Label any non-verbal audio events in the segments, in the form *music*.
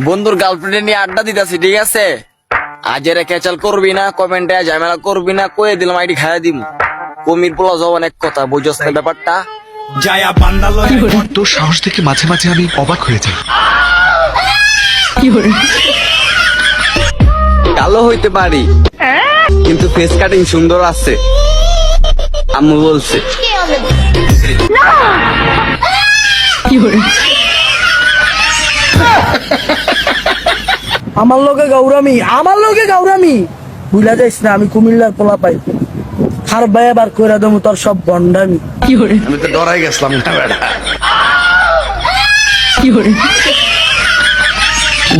বন্ধুর গার্লফ্রেন্ড নিয়ে আড্ডা দিতেছি ঠিক আছে? আজ এরা ক্যাচাল করবি না কমেন্টে ঝামেলা করবি না কয়ে দিলাম আইডি খাইয়া দিম। কমির পোলা যাও অনেক কথা বুঝছ না ব্যাপারটা? যায়া বান্দা লয় তোর সাহস দেখে মাঝে মাঝে আমি অবাক হয়ে যাই। কালো হইতে পারি কিন্তু ফেস কাটিং সুন্দর আছে। আম্মু বলছে। আমার লোকে গৌরামি আমার লোকে গৌরামি বুঝলা যাইস না আমি কুমিল্লার পোলা পাই খার বাই বার কইরা দেবো তোর সব গন্ডামি আমি তো ডরাই গেছিলাম না বেড়া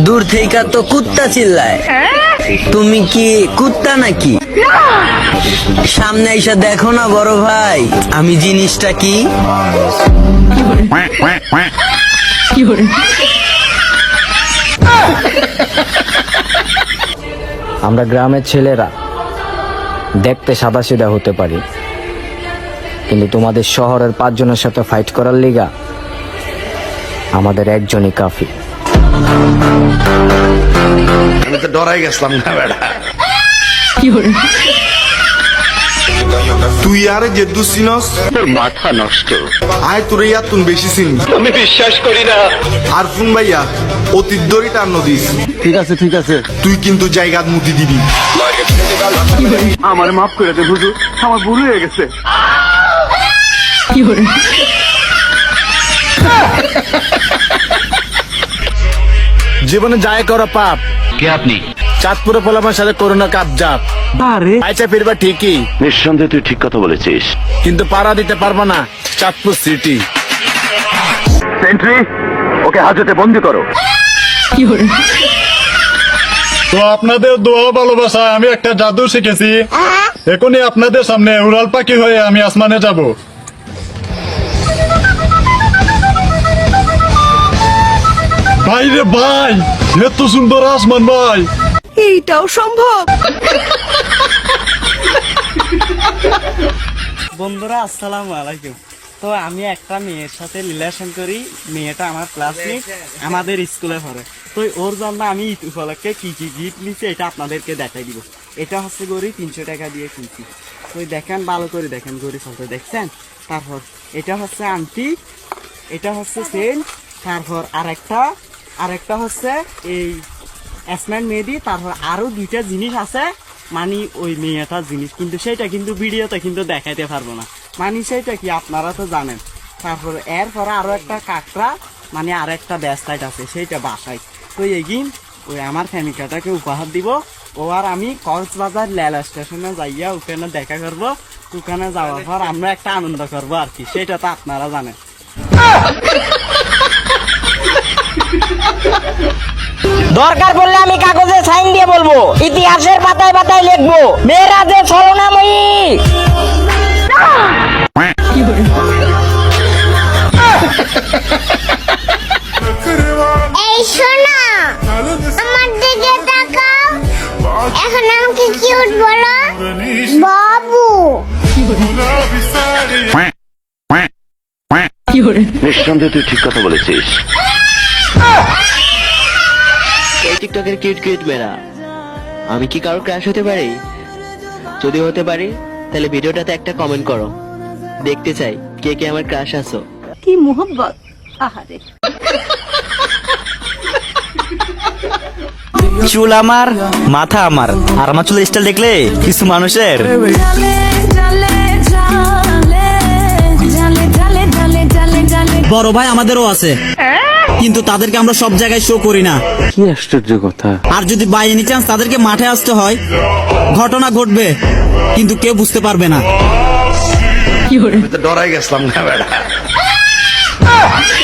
দূর থেকে তো কুত্তা চিল্লায়। তুমি কি কুত্তা নাকি? সামনে এসে দেখো না বড় ভাই। আমি জিনিসটা কি? আমরা গ্রামের ছেলেরা দেখতে সাদা সাদাসিধা হতে পারি কিন্তু তোমাদের শহরের পাঁচজনের সাথে ফাইট করার লিগা আমাদের একজনই কাফি আমি তো ডরাই গেছিলাম না বেড়া তুই আরে যে দুসিনস তোর মাথা নষ্ট। আয় তোর ইয়া তুন বেশি সিন আমি বিশ্বাস করি না। আর ফোন ভাইয়া অতীত দড়ি টান নদিস ঠিক আছে ঠিক আছে। তুই কিন্তু জায়গা মুতি দিবি। আমার মাফ করে দে বুঝু আমার ভুল হয়ে গেছে। কি জীবনে যায় করো পাপ। কে আপনি? চাঁদপুরে পোলামার সাথে করোনা কাপ জাপ আরে। আইসা ফিরবা ঠিকই। নিঃসন্দেহে তুই ঠিক কথা বলেছিস। কিন্তু পাড়া দিতে পারব না চাঁদপুর সিটি সেন্ট্রি ওকে হাজতে বন্দি করো। তো আপনাদের দোয়া ভালোবাসা আমি একটা জাদু শিখেছি। এখনই আপনাদের সামনে উড়াল পাখি হয়ে আমি আসমানে যাব। ভাই রে ভাই এত সুন্দর আসমান ভাই। এইটাও সম্ভব। বন্ধুরা, আসসালামু আলাইকুম। তো আমি একটা মেয়ের সাথে রিলেশন করি। মেয়েটা আমার ক্লাসমেট আমাদের স্কুলে পড়ে। তো ওর জন্য আমি ঈদ উপলক্ষে কি কি গিফট নিচ্ছি এটা আপনাদেরকে দেখাই দিব। এটা হচ্ছে গড়ি তিনশো টাকা দিয়ে কিনছি। তো দেখেন, ভালো করে দেখেন গড়ি ফটো দেখছেন? তারপর এটা হচ্ছে আন্টি এটা হচ্ছে সেন্ট তারপর আরেকটা আরেকটা হচ্ছে এই অ্যাসমেন্ট মেহেদি তারপর আরও দুইটা জিনিস আছে। মানে ওই মেয়েটার জিনিস, কিন্তু সেটা কিন্তু ভিডিওতে কিন্তু দেখাইতে পারব না। মানে সেটা কি আপনারা তো জানেন। তারপর এরপরে আরও একটা কাকড়া মানে আর একটা ব্যাসলাইট আছে সেইটা বাসায়। তো এগিন ওই আমার ফ্যামিকাটাকে উপহার দিব। ও আর আমি কক্সবাজার লেলা স্টেশনে যাইয়া ওখানে দেখা করব। ওখানে যাওয়ার পর আমরা একটা আনন্দ করব আর কি, সেটা তো আপনারা জানেন। দরকার পড়লে আমি কাগজে সাইন দিয়ে বলব ইতিহাসের পাতায় পাতায় লিখব মেয়েরা যে ছলনাময়ী। এই শোনা আমার দিকে তাকাও। এখন আমাকে কিউট বলো বাবু। নিঃসন্দেহে তুই ঠিক কথা বলেছিস। এই টিকটকের কিউট কিউট মেয়েরা আমি কি কারও ক্রাশ হতে পারি? যদি হতে পারি তাহলে ভিডিওটাতে একটা কমেন্ট করো। দেখতে চাই কে কে আমার ক্রাশ আছো। কি মোহব্বত আহারে। চুল আমার মাথা আমার। আর আমার চুলের স্টাইল দেখলে কিছু মানুষের। বড় ভাই আমাদেরও আছে। কিন্তু তাদেরকে আমরা সব জায়গায় শো করি না। কি আশ্চর্য কথা। আর যদি বাই এনি চান্স তাদেরকে মাঠে আসতে হয় ঘটনা ঘটবে কিন্তু কেউ বুঝতে পারবে না। কি তো ডরাই গেছিলাম না বেড়া *laughs*